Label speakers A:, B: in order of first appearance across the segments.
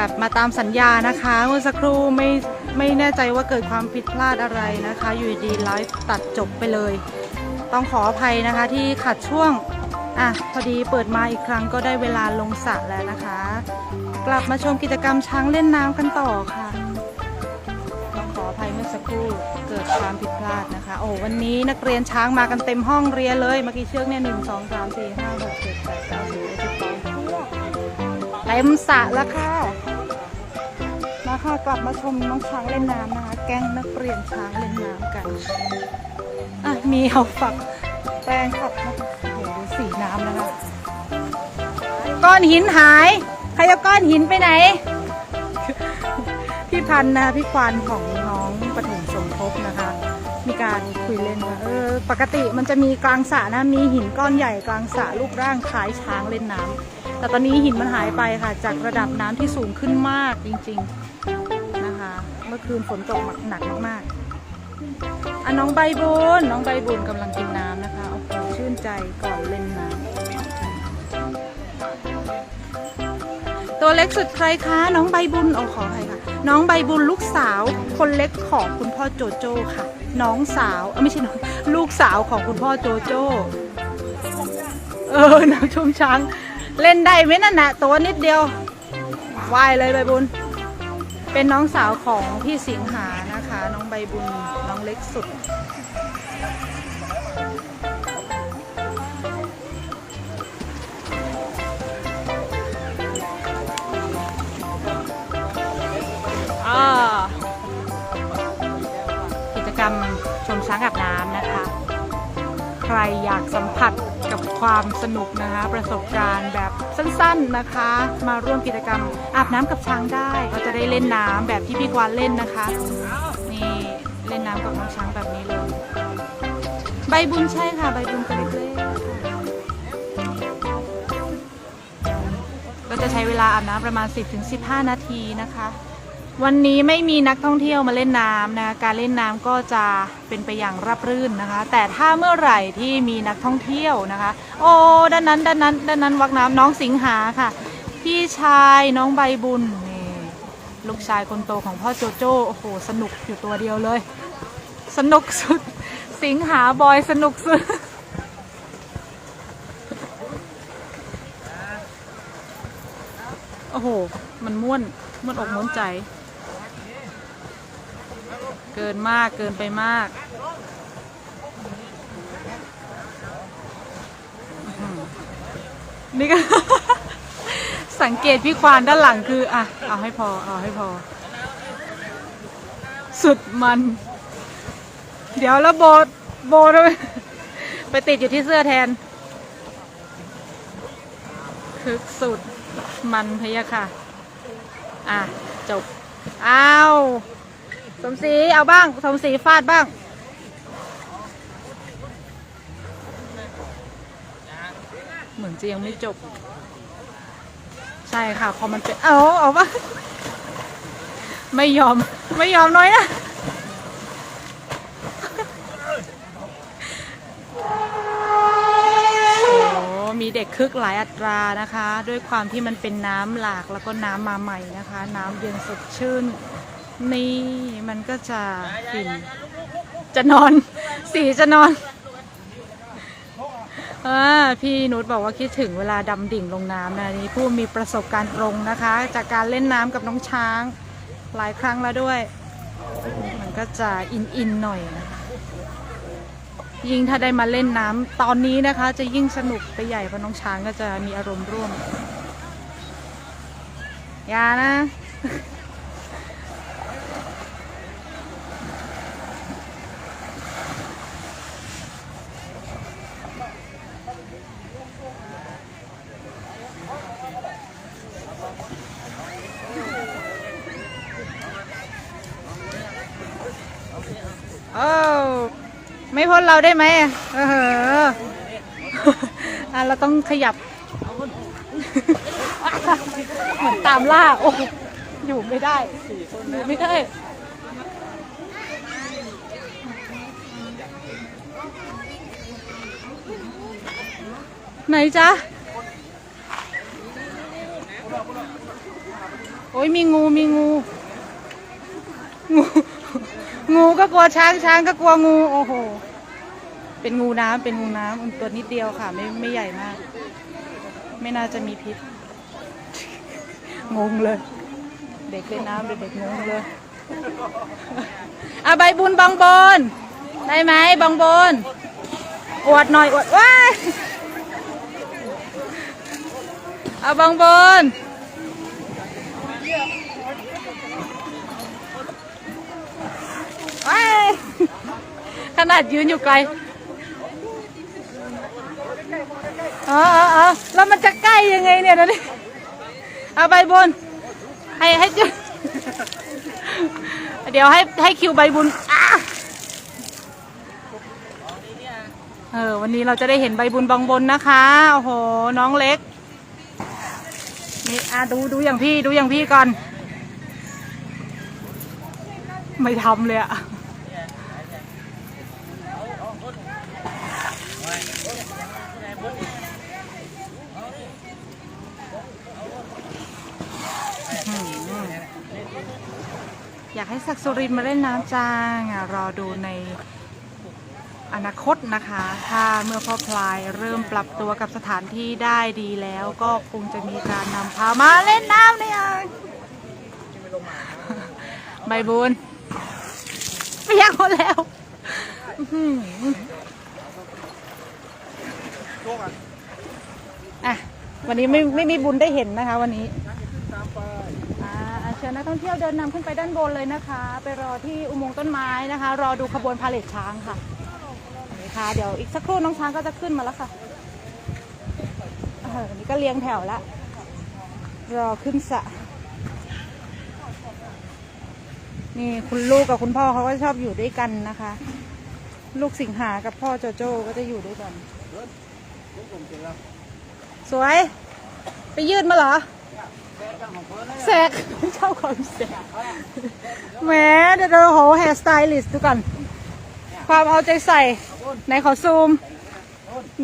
A: ลับมาตามสัญญานะคะเมื่อสักครู่ไม่ไม่แน่ใจว่าเกิดความผิดพลาดอะไรนะคะ อยู่ดีไลฟ์ตัดจบไปเลย ต้องขออภัยนะคะที่ขัดช่วงอะพอดีเปิดมาอีกครั้งก็ได้เวลาลงสระแล้วนะคะ กลับมาชมกิจกรรมช้างเล่นน้ำกันต่อค่ะต้องขออภัยเมื่อสักครู่เกิดความผิดพลาดนะคะ โอ้วันนี้นักเรียนช้างมากันเต็มห้องเรียนเลยเมื่อกี้เชือกเนี่ยหนึ่งสองสามสี่ห้าหกเจ็ดแปดเก้าสิบเอ็ดสิบ เต็มสระแล้วค่ะ มาค่ะกลับมาชมน้องช้างเล่นน้ำนะคะ แก๊งนักเรียนช้างเล่นน้ำกัน อะ มีเอาฝักแปรงขัดนะคะโอ้โหดูสีน้ำนะคะ ก้อนหินหาย ใครเอาก้อนหินไปไหน พี่พันธ์นะคะพี่ควานของน้องปฐมสมภพนะคะ มีการคุยเล่นว่าเออปกติมันจะมีกลางสระนะ มีหินก้อนใหญ่กลางสระรูปร่างคล้ายช้างเล่นน้ำ แต่ตอนนี้หินมันหายไปค่ะ จากระดับน้ำที่สูงขึ้นมากจริงๆนะคะ เมื่อคืนฝนตกหนักมากๆอะน้องใบบุญน้องใบบุญกำลังกินน้ำนะคะโอ้โหชื่นใจก่อนเล่นน้ำตัวเล็กสุดใครคะ น้องใบบุญเอาขอใครคะน้องใบบุญลูกสาว คนเล็กของคุณพ่อโจโจ้ค่ะ น้องสาวไม่ใช่น้องลูกสาวของคุณพ่อโจโจ้ เออน้องชมช้าง เล่นได้ไหมนั่นนะตัวนิดเดียววายเลยใบบุญ เป็นน้องสาวของพี่สิงหานะคะ น้องใบบุญน้องเล็กสุด กิจกรรมชมช้างอาบน้ำนะคะ ใครอยากสัมผัส ความสนุกนะคะ ประสบการณ์แบบสั้นๆนะคะ มาร่วมกิจกรรมอาบน้ำกับช้างได้ก็จะได้เล่นน้ำแบบที่พี่กวานเล่นนะคะ นี่เล่นน้ำกับน้องช้างแบบนี้เลย ใบบุญใช่ค่ะ ใบบุญตัวเล็กๆค่ะก็จะใช้เวลาอาบน้ำประมาณ 10-15 นาทีนะคะ วันนี้ไม่มีนักท่องเที่ยวมาเล่นน้ำนะการเล่นน้ำก็จะเป็นไปอย่างราบรื่นนะคะ แต่ถ้าเมื่อไหร่ที่มีนักท่องเที่ยวนะคะ โอ้ด้านนั้นด้านนั้นด้านนั้นวักน้ำน้องสิงหาค่ะ พี่ชายน้องใบบุญนี่ลูกชายคนโตของพ่อโจโจ้โอ้โหสนุกอยู่ตัวเดียวเลย สนุกสุด สิงหาบอยสนุกสุดโอ้โห มันม่วนม่วนอกม่วนใจ เกินมากเกินไปมาก นี่ก็ สังเกตพี่ควานด้านหลังคือ อะ เอาให้พอ เอาให้พอ สุดมัน เดี๋ยวแล้วโบโบด้วยไปติดอยู่ที่เสื้อแทน คึกสุดมันพะยะค่ะ อะ จบ อ้าว สมศรีเอาบ้าง สมศรีฟาดบ้าง เหมือนจะยังไม่จบ ใช่ค่ะพอมันเป็นเอาเอาบ้างไม่ยอม ไม่ยอมน้อยนะโอ้มีเด็กคึกหลายอัตรานะคะ ด้วยความที่มันเป็นน้ำหลากแล้วก็น้ำมาใหม่นะคะ น้ำเย็นสดชื่น นี่มันก็จะฟินจะนอน สีจะนอนอาพี่นุชบอกว่าคิดถึงเวลาดำดิ่งลงน้ำนะนี่ผู้มีประสบการณ์ตรงนะคะ จากการเล่นน้ำกับน้องช้าง หลายครั้งแล้วด้วย มันก็จะอินอินหน่อยนะคะยิ่งถ้าได้มาเล่นน้ำตอนนี้นะคะ จะยิ่งสนุกไปใหญ่เพราะน้องช้างก็จะมีอารมณ์ร่วมอย่านะ โอ้ไม่พ้นเราได้ไหมเอออะเราต้องขยับ เหมือนตามล่า โอ้อยู่ไม่ได้อยู่ไม่ได้ไหนจ๊ะโโอ้ยมีงูมีงู งู งูก็กลัวช้างช้างก็กลัวงูโอ้โห เป็นงูน้ำเป็นงูน้ำมันตัวนิดเดียวค่ะ ไม่ไม่ใหญ่มาก ไม่น่าจะมีพิษ งงเลย เด็กเล่นน้ำเด็กงงเลยอะใบบุญบางบนได้ไหมบางบนอวดหน่อยอวดว้าเอาบางบนว้าย ขนาดยืนอยู่ไกลอ๋ออ๋ออ๋อแล้วมันจะใกล้ยังไงเนี่ยนะนี่เอาใบบนให้ให้จุเดี๋ยวให้ให้คิวใบบุญอะเออวันนี้เราจะได้เห็นใบบุญบางบนนะคะโอ้โหน้องเล็กนี่อะดูดูอย่างพี่ดูอย่างพี่ก่อน ไม่ทำเลยอะ อยากให้ศักสุรินมาเล่นน้ำจ้างรอดูในอนาคตนะคะ ถ้าเมื่อพ่อพลายเริ่มปรับตัวกับสถานที่ได้ดีแล้ว ก็คงจะมีการนำพามาเล่นน้ำในอ่างใบบุญเปียกหมดแล้วอะวันนี้ไม่ไม่มีบุญได้เห็นนะคะวันนี้ เชิญนักท่องเที่ยวเดินนำขึ้นไปด้านบนเลยนะคะ ไปรอที่อุโมงค์ต้นไม้นะคะ รอดูขบวนพาเหรดช้างค่ะนี่ค่ะ เดี๋ยวอีกสักครู่น้องช้างก็จะขึ้นมาแล้วค่ะออวันนี้ก็เรียงแถวละรอขึ้นสะนี่คุณลูกกับคุณพ่อเขาก็ชอบอยู่ด้วยกันนะคะ ลูกสิงหากับพ่อโจโจ้ก็จะอยู่ด้วยกัน สวย ไปยืดมาเหรอ แซกชอบความแซกแหมเดี๋ยวเราโหแฮร์สไตลิสต์ดูก่อน ความเอาใจใส่ไหนขอซูม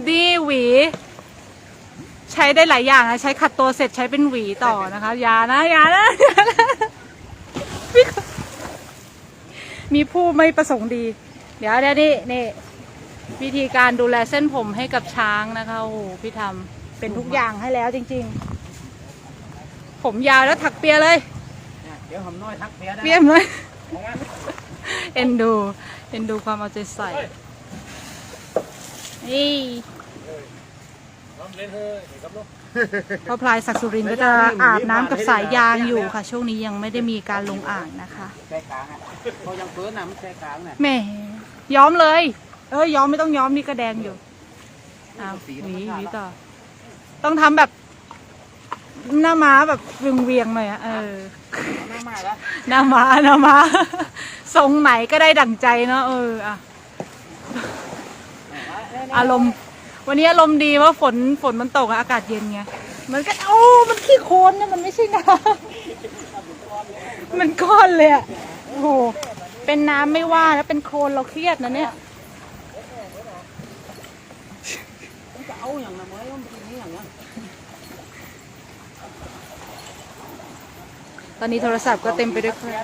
A: ดีหวี ใช้ได้หลายอย่างนะ ใช้ขัดตัวเสร็จใช้เป็นหวีต่อนะคะอย่านะอย่านะมีคนมีผู้ไม่ประสงค์ดี เดี๋ยวเดี๋ยวนี่นี่วิธีการดูแลเส้นผมให้กับช้างนะคะโอ้โหพี่ทำเป็นทุกอย่างให้แล้วจริง ๆ ผมยาวแล้วถักเปียเลย
B: เดี๋ยวผมน้อยทักเพียได้
A: เปียมเลยเอ็นดู เอ็นดูความเอาใจใส่นี่พอพลายศักดิ์สุรินทร์ก็จะอาบน้ำกับสายยางอยู่ค่ะ ช่วงนี้ยังไม่ได้มีการลงอ่างนะคะ
B: แช่กลางอะเขายังเฟิร์นน่ะมันแช่กลางน่ะ
A: แหม่ย้อมเลย เอ้ยย้อมไม่ต้องย้อมนี่ก็แดงอยู่อ้าวหวีหวีต่อ ต้องทำแบบ หน้าม้าแบบเวียงเวียงๆหน่อยอะเออ
B: หน้ามาแล้ว
A: หน้าม้าหน้าม้า ทรงไหนก็ได้ดั่งใจเนาะเอออะอารมณ์ วันนี้อารมณ์ดีว่าฝนฝนมันตกอะอากาศเย็นไงมันก็โอ้มันขี้โคลนเนี่ยมันไม่ใช่น้ำมันก้อนเลยอะโอ้โหเป็นน้ำไม่ว่าแล้วเป็นโคลนเราเครียดนะเนี่ย
B: มันจะเอาอย่างนั้นไหมมันเป็นอย่างนั้น
A: ตอนนี้โทรศัพท์ก็เต็มไปด้วยคลิป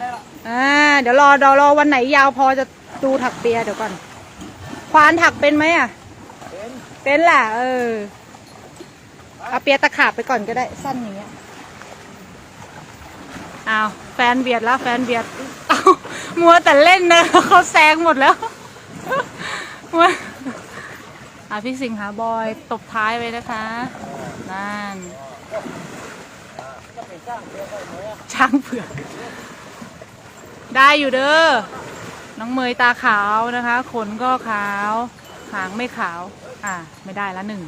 A: อ่าเดี๋ยวรอเดี๋ยวรอวันไหนยาวพอจะดูถักเปียเดี๋ยวก่อน ควานถักเป็นไหมอะ
B: เป็น
A: เป็นแหละเออเอาเปียตะขาบไปก่อนก็ได้สั้นอย่างเงี้ยอ้าวแฟนเบียดแล้วแฟนเบียดเอามัวแต่เล่นนะเขาแซงหมดแล้วมัวอะพี่สิงหาบอยตบท้ายไว้นะคะนั่น ช้างเผือก ได้อยู่เด้อ น้องเมยตาขาวนะคะ ขนก็ขาว หางไม่ขาว อ่า ไม่ได้ละหนึ่ง